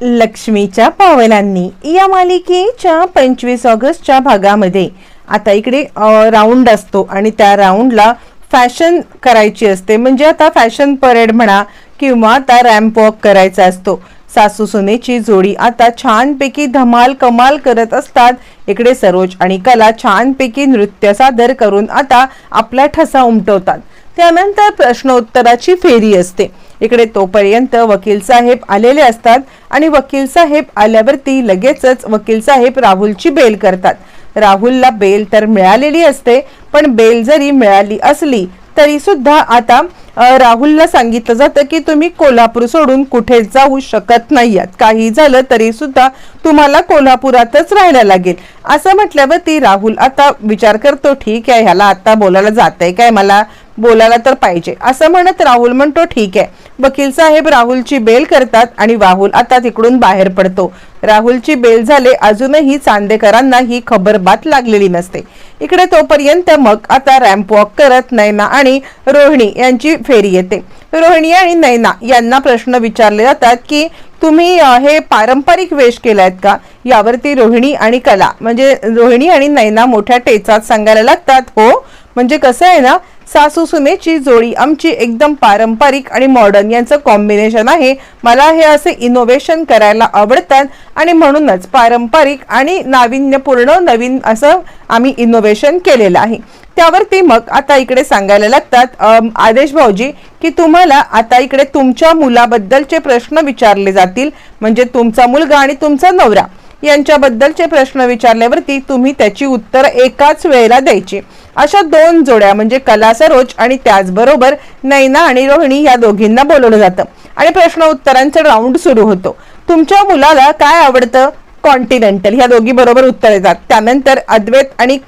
लक्ष्मीच्या पावलांनी. या मालिकेच्या पंचवीस ऑगस्टच्या भागामध्ये आता इकडे राऊंड असतो आणि त्या राऊंडला फॅशन करायची असते. म्हणजे आता फॅशन परेड म्हणा किंवा आता रॅम्प वॉक करायचा असतो. सासू सुनेची जोडी आता छानपैकी धमाल कमाल करत असतात इकडे सरोज आणि कला छानपैकी नृत्य सादर करून आता आपला ठसा उमटवतात. त्यानंतर प्रश्नोत्तराची फेरी असते. इकडे तोपर्यंत वकील साहेब आलेले असतात आणि वकील साहेब आल्यावरती लगेचच वकील साहेब राहुलची बेल करतात. राहुलला बेल तर मिळालेली असते पण बेल जरी मिळाली असली तरी सुद्धा आता राहुलला सांगितलं जातं की तुम्ही कोल्हापूर सोडून कुठे जाऊ शकत नाहीयात. काही झालं तरी सुद्धा तुम्हाला कोल्हापुरातच राहायला लागेल. असं म्हटल्यावरती राहुल आता विचार करतो ठीक आहे ह्याला आता बोलायला जात आहे काय मला? बोलायला तर पाहिजे. असं म्हणत राहुल म्हणतो ठीक आहे. वकील साहेब राहुलची बेल करतात आणि राहुल आता तिकडून बाहेर पडतो. राहुलची बेल झाले अजूनही चांदेकरांना ही खबर बात लागलेली नसते. इकडे तोपर्यंत मग आता रॅम्प वॉक करत नैना आणि रोहिणी यांची फेरी येते. रोहिणी आणि नैना यांना प्रश्न विचारले जातात की तुम्ही हे पारंपरिक वेश केलायत का? यावरती रोहिणी आणि कला. म्हणजे रोहिणी आणि नैना मोठ्या टेचात सांगायला लागतात हो म्हणजे कसं आहे ना सासू सुनेची जोडी आमची एकदम पारंपरिक आणि मॉडर्न यांचं कॉम्बिनेशन आहे. मला हे असे इनोव्हेशन करायला आवडतात आणि म्हणूनच पारंपरिक आणि नाविन्यपूर्ण नवीन असं आम्ही इनोव्हेशन केलेलं आहे. त्यावरती मग आता इकडे सांगायला लागतात आदेश भाऊजी की तुम्हाला आता इकडे तुमच्या मुलाबद्दलचे प्रश्न विचारले जातील. म्हणजे तुमचा मुलगा आणि तुमचा नवरा यांच्याबद्दलचे प्रश्न विचारल्यावरती तुम्ही त्याची उत्तर एकाच वेळेला द्यायची. अशा दोन जोड्या म्हणजे कला सरोज आणि त्याचबरोबर नैना आणि रोहिणी या दोघींना बोलवलं जातं. आणि प्रश्न उत्तरांचा राऊंड सुरू होतो. तुमच्या मुलाला काय आवडतं? कॉन्टिनेंटल ह्या दोघी बरोबर उत्तर येतात त्यानंतर अद्वैत आणि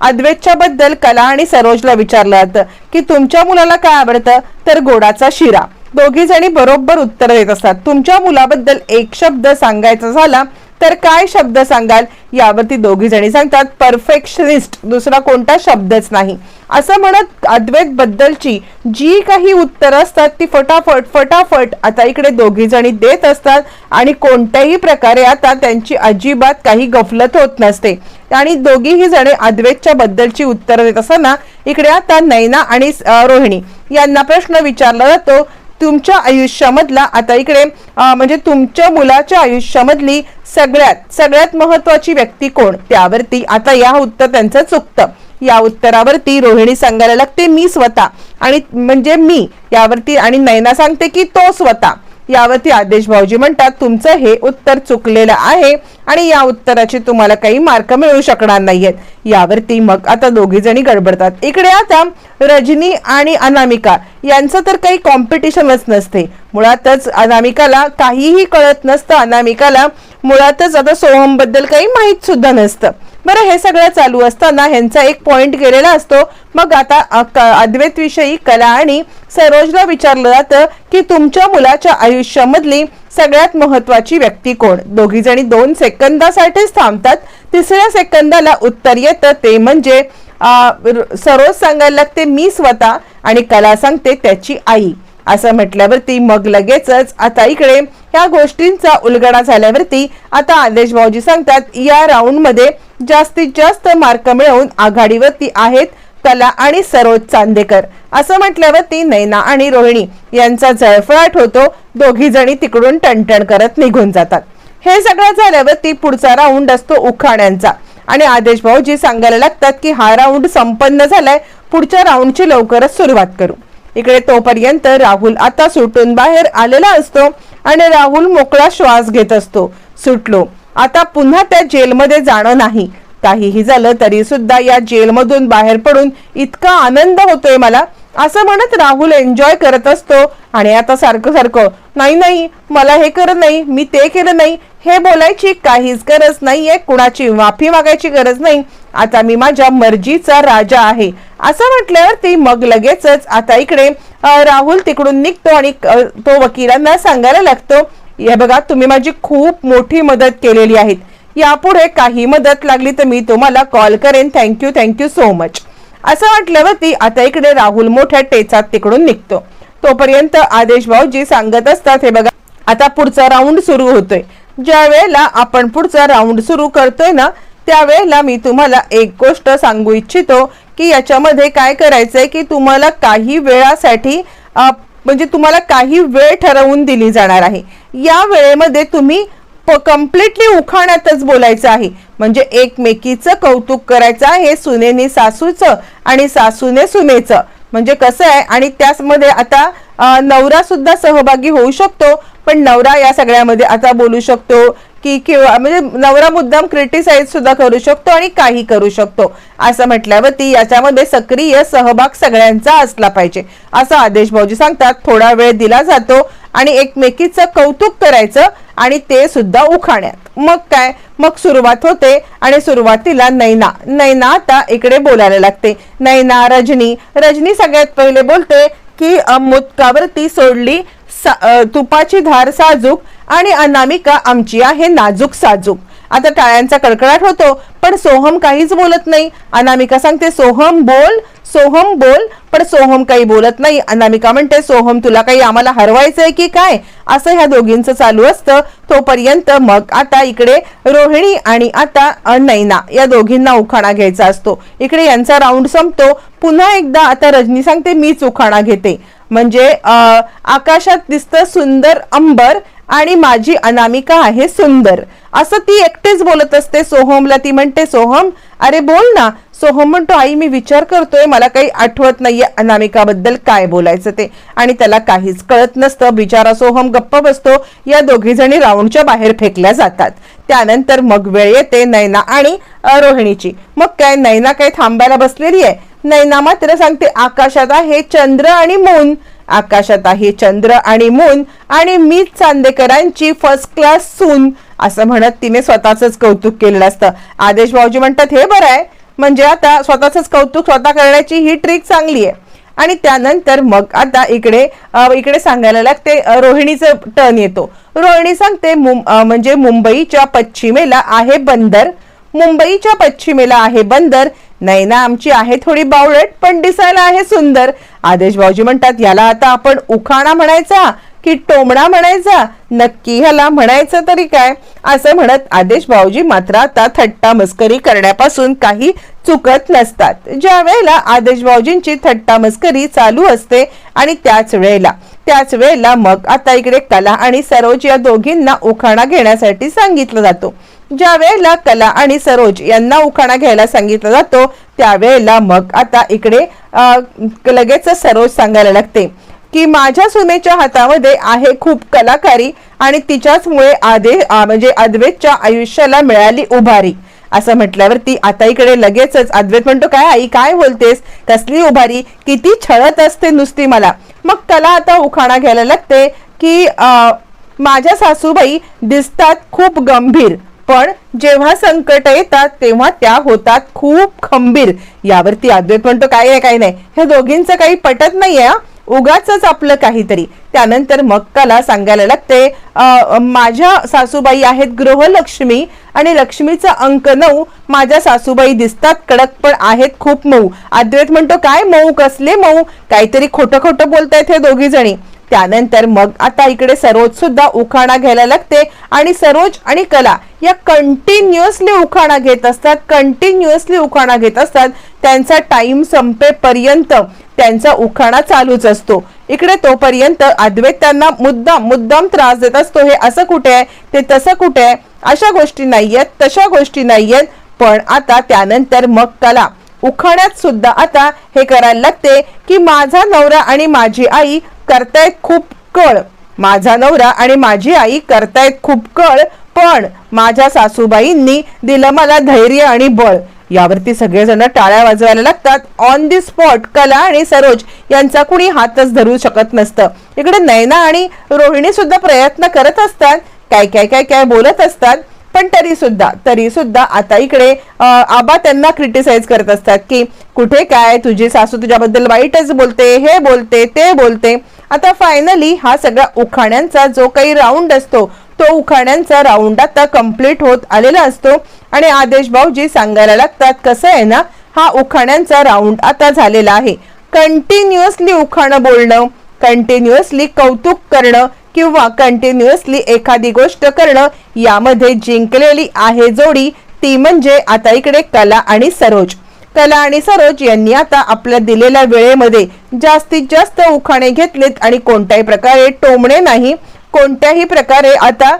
अद्वैतच्या बद्दल कला आणि सरोजला विचारलं जातं की तुमच्या मुलाला काय आवडतं? तर गोडाचा शिरा. दोघी जणी बरोबर उत्तर देत असतात. तुमच्या मुलाबद्दल एक शब्द सांगायचा झाला तर काय शब्द सांगाल? यावरती दोघी जणी सांगतात परफेक्शनिस्ट दुसरा कोणता शब्दच नाही. असं म्हणत अद्वैत बद्दलची जी काही उत्तरं असतात ती फटाफट फटाफट आता इकडे दोघी जणी देत असतात आणि कोणत्याही प्रकारे आता त्यांची अजिबात काही गफलत होत नसते. आणि दोघीही जणे अद्वैतच्या बद्दलची उत्तरं देत असताना इकडे आता नैना आणि रोहिणी यांना प्रश्न विचारला जातो तुमच्या आयुष्यामधला आता इकडे म्हणजे तुमच्या मुलाच्या आयुष्यामधली सगळ्यात सगळ्यात महत्वाची व्यक्ती कोण? त्यावरती. आता या उत्तर त्यांचं चुकतं या उत्तरावरती रोहिणी सांगायला लागते मी स्वतः. आणि म्हणजे मी यावरती आणि नैना सांगते की तो स्वतः. यावरती आदेश भाऊजी म्हणतात तुमचं हे उत्तर चुकलेलं आहे आणि या उत्तराचे तुम्हाला काही मार्क मिळू शकणार नाहीयेत. यावरती मग आता दोघी जणी गडबडतात. इकडे आता रजनी आणि अनामिका यांचं तर काही कॉम्पिटिशनच नसते. मुळातच अनामिकाला काहीही कळत नसतं. अनामिकाला मुळातच आता सोहमबद्दल काही माहीत सुद्धा नसतं. बरं हे सगळं चालू असताना ह्यांचा एक पॉइंट गेलेला असतो. मग आता क- अद्वैत विषयी कला आणि सरोजला विचारलं जातं की तुमच्या मुलाच्या आयुष्यामधली सगळ्यात महत्वाची व्यक्ती कोण? दोघी जणी दोन सेकंदासाठीच थांबतात. तिसऱ्या सेकंदाला उत्तर येतं. ते म्हणजे सरोज सांगायला लागते मी स्वतः आणि कला सांगते त्याची आई. असं म्हटल्यावरती मग लगेचच आता इकडे या गोष्टींचा उलगडा झाल्यावरती आता आदेश भाऊजी सांगतात या राऊंडमध्ये जास्तीत जास्त मार्क मिळवून आघाडीवरती आहेत कला आणि सरोज चांदेकर. असं म्हटल्यावरती नैना आणि रोहिणी यांचा जळफळाट होतो दोघी जणी तिकडून टणटण करत निघून जातात. हे सगळं झाल्यावरती पुढचा राऊंड असतो उखाण्यांचा. आणि आदेश भाऊजी सांगायला लागतात की हा राऊंड संपन्न झालाय पुढच्या राऊंडची लवकरच सुरुवात करू. इकडे तोपर्यंत राहुल आता सुटून बाहेर आलेला असतो आणि राहुल मोकळा श्वास घेत असतो. सुटलो. आता पुन्हा त्या जेलमध्ये जाणं नाही. काहीही झालं तरी सुद्धा या जेलमधून बाहेर पडून इतका आनंद होतोय मला. असं म्हणत राहुल एन्जॉय करत असतो. आणि आता सारखं सारखं नाही नाही मला हे करत नाही मी ते केलं नाही हे बोलायची काहीच गरज नाहीये कुणाची माफी मागायची गरज नाही. आता मी माझ्या मर्जीचा राजा आहे. असं म्हटल्यावरती मग लगेचच आता इकडे राहुल तिकडून निघतो आणि तो वकिलांना सांगायला लागतो हे बघा तुम्ही माझी खूप मोठी मदत केलेली आहे. यापुढे काही मदत लागली तर मी तुम्हाला कॉल करेन. थँक्यू थँक्यू सो मच असं वाटल्यावरती आता इकडे राहुल मोठ्या टेचात तिकडून निघतो. तोपर्यंत आदेश भाऊजी सांगत असतात हे बघा आता पुढचा राऊंड सुरू होतोय. ज्या वेळेला आपण पुढचा राऊंड सुरू करतोय ना त्यावेळेला मी तुम्हाला एक गोष्ट सांगू इच्छितो की याच्यामध्ये काय करायचंय की तुम्हाला काही वेळासाठी म्हणजे तुम्हाला काही वेळ ठरवून दिली जाणार आहे. या वेळेमध्ये तुम्ही कम्प्लिटली उखाण्यातच बोलायचं आहे. म्हणजे एकमेकीचं कौतुक करायचं आहे सुनेने सासूचं आणि सासूने सुनेचं. म्हणजे कसं आहे आणि त्याचमध्ये आता नवरा सुद्धा सहभागी होऊ शकतो पण नवरा या सगळ्यामध्ये आता बोलू शकतो की किंवा म्हणजे नवरा मुद्दाम क्रिटिसाइज सुद्धा करू शकतो आणि काही करू शकतो. असं म्हटल्यावरती याच्यामध्ये सक्रिय सहभाग सगळ्यांचा असला पाहिजे. असं आदेश भाऊजी सांगतात. थोडा वेळ दिला जातो आणि एकमेकीचं कौतुक करायचं आणि ते सुद्धा उखाण्यात. मग काय? मग सुरुवात होते आणि सुरुवातीला नैना. नैना आता इकडे बोलायला लागते. नैना रजनी. रजनी सगळ्यात पहिले बोलते की अ, मुतकावरती सोडली तुपाची धार साजूक आणि अनामिका आमची आहे नाजूक साजूक. आता टाळ्यांचा कडकडाट होतो पण सोहम काहीच बोलत नाही. अनामिका सांगते सोहम बोल सोहम बोल पण सोहम काही बोलत नाही. अनामिका म्हणते सोहम तुला काही आम्हाला हरवायचंय की काय? असं ह्या दोघींचं चालू असतं. तोपर्यंत मग आता इकडे रोहिणी आणि आता नैना या दोघींना उखाणा घ्यायचा असतो. इकडे यांचा राऊंड संपतो. पुन्हा एकदा आता रजनी सांगते मीच उखाणा घेते. म्हणजे आकाशात दिसतं सुंदर अंबर आणि माझी अनामिका आहे सुंदर. असं ती एकटेच बोलत असते सोहमला ती म्हणते सोहम अरे बोल ना. सोहम म्हणतो आई मी विचार करतोय मला काही आठवत नाहीये अनामिकाबद्दल काय बोलायचं ते. आणि त्याला काहीच कळत नसतं. बिचारा सोहम गप्प बसतो. या दोघी जणी राऊंडच्या बाहेर फेकल्या जातात. त्यानंतर मग वेळ येते नैना आणि रोहिणीची. मग काय नैना काय थांबायला बसलेली आहे? नैना मात्र सांगते आकाशात आहे चंद्र आणि मून. आकाशात आहे चंद्र आणि मून आणि मीच चांदेकरांची फर्स्ट क्लास सून. असं म्हणत तिने स्वतःच कौतुक केलेलं असतं. आदेश भाऊजी म्हणतात हे बरं आहे. म्हणजे आता स्वतःच कौतुक स्वतः करण्याची ही ट्रिक चांगली आहे. आणि त्यानंतर मग आता इकडे इकडे सांगायला लागते रोहिणीचं टर्न येतो. रोहिणी सांगते म्हणजे मुंबईच्या पश्चिमेला आहे बंदर. मुंबईच्या पश्चिमेला आहे बंदर. नैना आमची आहे थोडी बावळट पण दिसायला आहे सुंदर. आदेश भाऊजी म्हणतात याला आता आपण उखाणा म्हणायचा की टोमणा म्हणायचा? नक्की ह्याला म्हणायचं तरी काय? असं म्हणत आदेश भाऊजी मात्र आता थट्टा मस्करी करण्यापासून काही चुकत नसतात. ज्या वेळेला आदेश भाऊजींची थट्टा मस्करी चालू असते आणि त्याच वेळेला त्याच वेळेला मग आता इकडे कला आणि सरोज या दोघींना उखाणा घेण्यासाठी सांगितलं जातो. ज्या वेळेला कला आणि सरोज यांना उखाणा घ्यायला सांगितला जातो त्यावेळेला मग आता इकडे लगेच सरोज सांगायला लागते की माझ्या सुनेच्या हातामध्ये आहे खूप कलाकारी आणि तिच्याचमुळे आदे म्हणजे अद्वेतच्या आयुष्याला मिळाली उभारी. असं म्हटल्यावरती आता इकडे लगेचच अद्वैत म्हणतो काय आई काय बोलतेस? कसली उभारी? किती छळत असते नुसती मला. मग कला आता उखाणा घ्यायला लागते की माझ्या सासूबाई दिसतात खूप गंभीर. पण जेव्हा संकट येतात तेव्हा त्या होतात खूप खंबीर. यावरती अद्वैत म्हणतो काय आहे काय नाही. हे दोघींचं काही पटत नाहीये उगाच आपलं काहीतरी. त्यानंतर मक्काला सांगायला लागते माझ्या सासूबाई आहेत गृहलक्ष्मी आणि लक्ष्मीचा अंक नऊ माझ्या सासूबाई दिसतात कडक पण आहेत खूप मऊ. अद्वैत म्हणतो काय मऊ कसले मऊ? काहीतरी खोटं खोटं बोलतायत हे दोघी जणी त्यानंतर मग आता इकडे सरोज सुद्धा उखाणा घ्यायला लागते. आणि सरोज आणि कला या कंटिन्युअसली उखाणा घेत असतात कंटिन्युअसली उखाणा घेत असतात. त्यांचा टाइम संपेपर्यंत त्यांचा उखाणा चालूच असतो. इकडे तोपर्यंत अद्वैत त्यांना मुद्दाम मुद्दाम त्रास देत असतो. हे असं कुठे आहे? ते तसं कुठे आहे? अशा गोष्टी नाही आहेत तशा गोष्टी नाही आहेत. पण आता त्यानंतर मग कला. उखाण्यात सुद्धा आता हे करायला लागते की माझा नवरा आणि माझी आई करतायत खूप कळ. माझा नवरा आणि माझी आई करतायत खूप कळ पण माझ्या सासूबाईंनी दिलं मला धैर्य आणि बळ. यावरती सगळेजण टाळ्या वाजवायला लागतात. ऑन दी स्पॉट कला आणि सरोज यांचा कुणी हातच धरू शकत नसतं. इकडे नैना आणि रोहिणी सुद्धा प्रयत्न करत असतात. काय काय काय काय बोलत असतात? पण तरी सुद्धा तरी सुद्धा आता इकडे आबा त्यांना क्रिटिसाइज करत असतात की कुठे काय? तुझी सासू तुझ्याबद्दल वाईटच बोलते हे बोलते ते बोलते. आता फायनली हा सगळा उखाण्यांचा जो काही राऊंड असतो तो उखाण्यांचा राऊंड आता कंप्लीट होत आलेला असतो. आणि आदेश भाऊजी सांगायला लागतात कसं आहे ना हा उखाण्यांचा राऊंड आता झालेला आहे. कंटिन्युअसली उखाणं बोलणं कंटिन्युअसली कौतुक करणं किंवा कंटिन्युअसली एखादी गोष्ट करणं यामध्ये जिंकलेली आहे जोडी ती म्हणजे आता इकडे कला आणि सरोज. कला आणि सरोज यांनी आता आपल्या दिलेल्या वेळेमध्ये जास्तीत जास्त उखाणे घेतलेत आणि कोणत्याही प्रकारे टोमणे नाही. कोणत्याही प्रकारे आता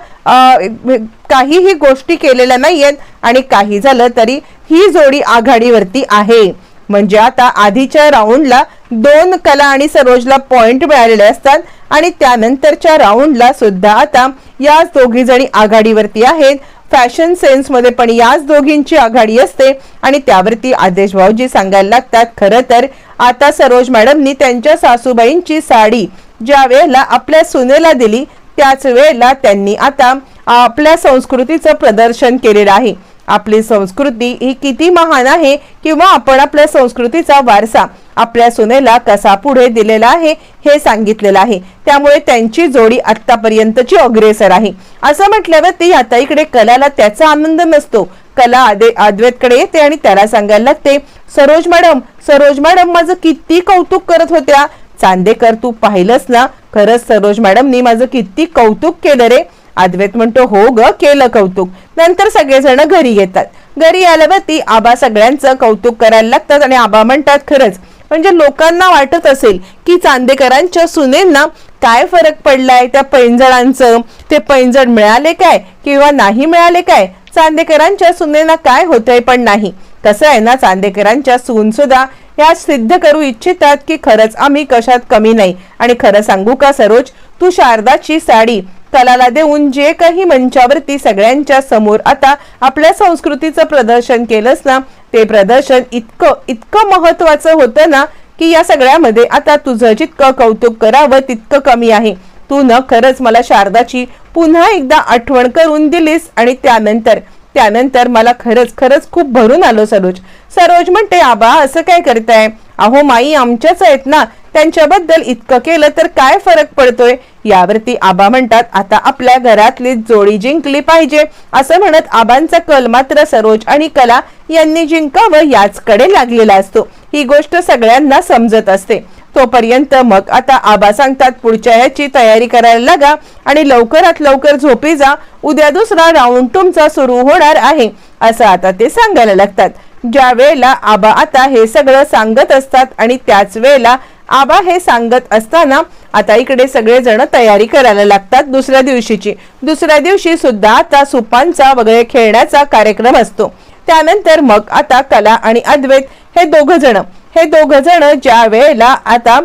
काहीही गोष्टी केलेल्या नाहीयेत आणि काही झालं तरी ही जोडी आघाडीवरती आहे. म्हणजे आता आधीच्या राऊंडला दोन कला आणि सरोजला पॉइंट मिळालेले असतात आणि त्यानंतरच्या राऊंडला सुद्धा आता याच दोघी जणी आघाडीवरती आहेत. फॅशन सेन्समध्ये पण याच दोघींची आघाडी असते आणि त्यावरती आदेश भाऊजी सांगायला लागतात. खरं तर आता सरोज मॅडमनी त्यांच्या सासूबाईंची साडी ज्या वेळेला आपल्या सुनेला दिली त्याच वेळेला त्यांनी आता आपल्या संस्कृतीचं प्रदर्शन केलेलं आहे. आपली संस्कृती ही किती महान आहे किंवा आपण आपल्या संस्कृतीचा वारसा आपल्या सुनेला कसा पुढे दिलेला आहे हे सांगितलेलं आहे. त्यामुळे त्यांची जोडी आतापर्यंतची अग्रेसर आहे. असं म्हटल्यावरती आता इकडे कलाला त्याचा आनंद नसतो. कला आदे अद्वैतकडे येते आणि त्याला सांगायला लागते सरोज मॅडम सरोज मॅडम माझं किती कौतुक करत होत्या. चांदेकर तू पाहिलंस ना? खरंच सरोज मॅडमनी माझं किती कौतुक केलं रे. अद्वैत म्हणतो हो ग केलं कौतुक. नंतर सगळेजण घरी येतात. घरी आल्यावरती आबा सगळ्यांचं कौतुक करायला लागतात आणि आबा म्हणतात खरंच म्हणजे लोकांना वाटत असेल की चांदेकरांच्या सुनेंना काय फरक पडलाय? त्या पैंजळांचं ते पैंजण मिळाले काय किंवा नाही मिळाले काय? चांदेकरांच्या सुनेंना काय होतंय पण नाही? कसं आहे ना चांदेकरांच्या सून सुद्धा? या सिद्ध करू इच्छितात की खरंच आम्ही कशात कमी नाही. आणि खरं सांगू का सरोज? तू शारदाची साडी कलाला देऊन जे काही मंचावरती सगळ्यांच्या समोर आता आपल्या संस्कृतीचं प्रदर्शन केलंस ना ते प्रदर्शन इतकं इतकं महत्वाचं होतं ना की या सगळ्यामध्ये आता तुझं जितकं कौतुक करावं तितकं कमी आहे. तू न खरंच मला शारदाची पुन्हा एकदा आठवण करून दिलीस आणि त्यानंतर त्यानंतर मला खरंच खरंच खूप भरून आलो सरोज. सरोज म्हणते आबा असं काय करताय? अहो माई आमच्याच आहेत ना त्यांच्याबद्दल इतकं केलं तर काय फरक पडतोय? यावरती आबा म्हणतात आता आपल्या घरातली जोडी जिंकली पाहिजे असं म्हणत आबांचा कल मात्र सरोज आणि कला यांनी जिंकावं याचकडे लागलेला असतो. ही गोष्ट सगळ्यांना समजत असते. तोपर्यंत मग आता आबा सांगतात पुढच्या ह्याची तयारी करायला लागा आणि लवकरात लवकर झोपी जा. उद्या दुसरा राऊंड तुमचा सुरू होणार आहे असं आता ते सांगायला लागतात. ज्या वेळेला आबा आता हे सगळं सांगत असतात आणि त्याच वेळेला आबा हे सांगत असताना आता इकडे सगळेजण तयारी करायला लागतात दुसऱ्या दिवशीची. दुसऱ्या दिवशी सुद्धा आता सुपांचा वगैरे खेळण्याचा कार्यक्रम असतो. त्यानंतर मग आता कला आणि अद्वैत हे दोघ जण हे दोघ जण ज्या वेळेला आता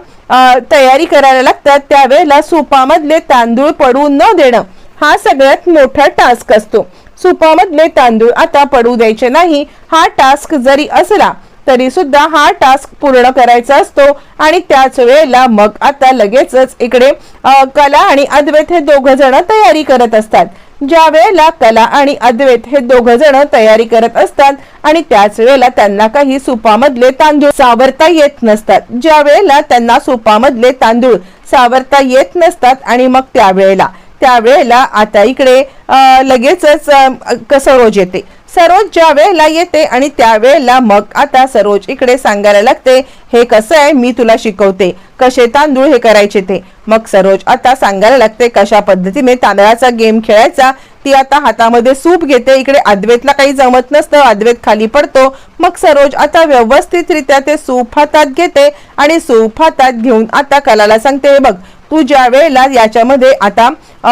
तयारी करायला लागतात त्यावेळेला सुपामधले तांदूळ पडू न देणं हा सगळ्यात मोठा टास्क असतो. सुपामधले तांदूळ आता पडू द्यायचे नाही हा टास्क जरी असला तरी सुद्धा हा टास्क पूर्ण करायचा असतो आणि त्याच वेळेला मग आता लगेचच इकडे कला आणि अद्वैत हे दोघ जण तयारी करत असतात. ज्या वेळेला कला आणि अद्वैत हे दोघ जण तयारी करत असतात आणि त्याच वेळेला त्यांना काही सुपामधले तांदूळ सावरता येत नसतात. ज्या वेळेला त्यांना सुपामधले तांदूळ सावरता येत नसतात आणि मग त्यावेळेला त्यावेळेला आता इकडे लगेचच अं, क- येते? सरोज ज्या वेळेला येते आणि त्यावेळेला मग आता सरोज इकडे सांगायला लागते हे कसं आहे? मी तुला शिकवते. कसे तांदूळ हे करायचे ते? मग सरोज आता सांगायला लागते कशा पद्धतीने तांदळाचा गेम खेळायचा? ती आता हातामध्ये सूप घेते. इकडे अद्वैतला काही जमत नसतं. अद्वैत खाली पडतो. मग सरोज आता व्यवस्थितरित्या ते सूप हातात घेते आणि सूप हातात घेऊन आता कलाला सांगते बघ तू ज्या वेळेला याच्यामध्ये आता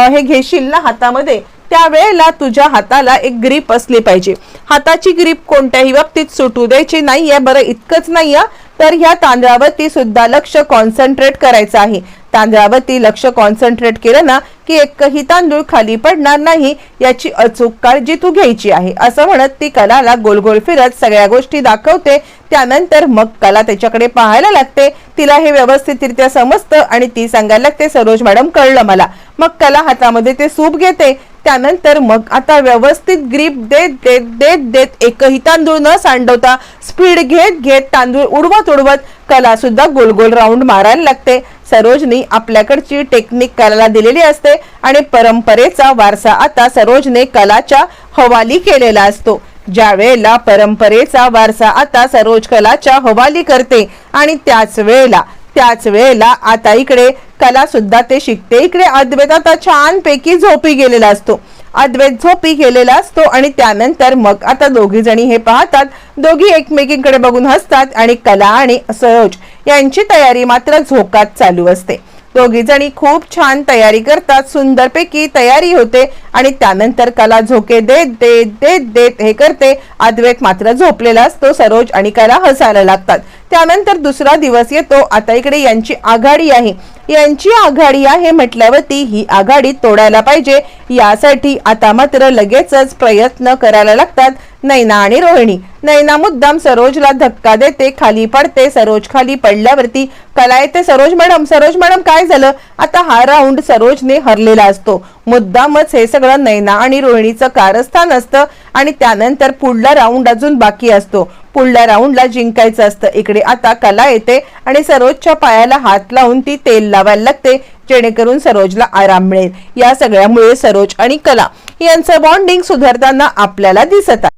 हे घेशील ना हातामध्ये त्यावेळेला तुझ्या हाताला एक ग्रीप असली पाहिजे. हाताची ग्रीप कोणत्याही बाबतीत सुटू द्यायची नाहीये बरं इतकंच नाहीये तर ह्या तांदळावरती सुद्धा लक्ष कॉन्सन्ट्रेट करायचं आहे. तांदळावरती लक्ष कॉन्सन्ट्रेट केलं ना की एकही तांदूळ खाली पडणार नाही याची अचूक काळजी तू घ्यायची आहे. असं म्हणत ती कलाला गोल गोल फिरत सगळ्या गोष्टी दाखवते त्यानंतर मग कला त्याच्याकडे पाहायला लागते. तिला हे व्यवस्थितरित्या समजतं आणि ती सांगायला लागते सरोज मॅडम कळलं मला. मग कला हातामध्ये ते सूप घेते त्यानंतर मग आता व्यवस्थित ग्रीप देत देत देत देत एकही तांदूळ न सांडवता स्पीड घेत घेत तांदूळ उडवत उडवत कला सुद्धा गोल गोल राऊंड मारायला लागते. सरोजनी आपल्याकडची टेक्निक कलाला दिलेली असते आणि परंपरेचा वारसा आता सरोजने कलाच्या हवाली केलेला असतो. ज्या वेळेला परंपरेचा वारसा आता सरोज कलाच्या हवाली करते आणि त्याच वेळेला त्याच वेळेला आता इकडे कला सुद्धा ते शिकते. इकडे अद्वैत आता छानपैकी झोपी गेलेला असतो. अद्वैत झोपी गेलेला असतो आणि त्यानंतर मग आता दोघी जणी हे पाहतात. दोघी एकमेकींकडे बघून हसतात आणि कला आणि सरोज यांची तयारी मात्र झोकात चालू असते. दोघी जणी खूप छान तयारी करतात सुंदरपैकी तयारी होते आणि त्यानंतर कला झोके देत देत देत देत हे करते. अद्वैत मात्र झोपलेला असतो सरोज आणि कला हसायला लागतात. त्यानंतर दुसरा दिवस येतो. आता इकडे यांची आघाडी आहे. यांची आघाडी आहे म्हटल्यावरती ही आघाडी तोडायला पाहिजे. यासाठी आता मात्र लगेचच प्रयत्न करायला लागतात नैना आणि रोहिणी. नैना मुद्दाम सरोजला धक्का देते खाली पडते. सरोज खाली पडल्यावरती कला येते. सरोज मॅडम सरोज मॅडम काय झालं? आता हा राऊंड सरोजने हरलेला असतो. मुद्दामच हे सगळं नैना आणि रोहिणीचं कारस्थान असतं आणि त्यानंतर पुढला राऊंड अजून बाकी असतो. पुढल्या राऊंडला जिंकायचं असतं. इकडे आता कला येते आणि सरोजच्या पायाला हात लावून ती तेल लावायला लागते जेणेकरून सरोजला आराम मिळेल. या सगळ्यामुळे सरोज आणि कला यांचं बॉन्डिंग सुधारताना आपल्याला दिसत आहे.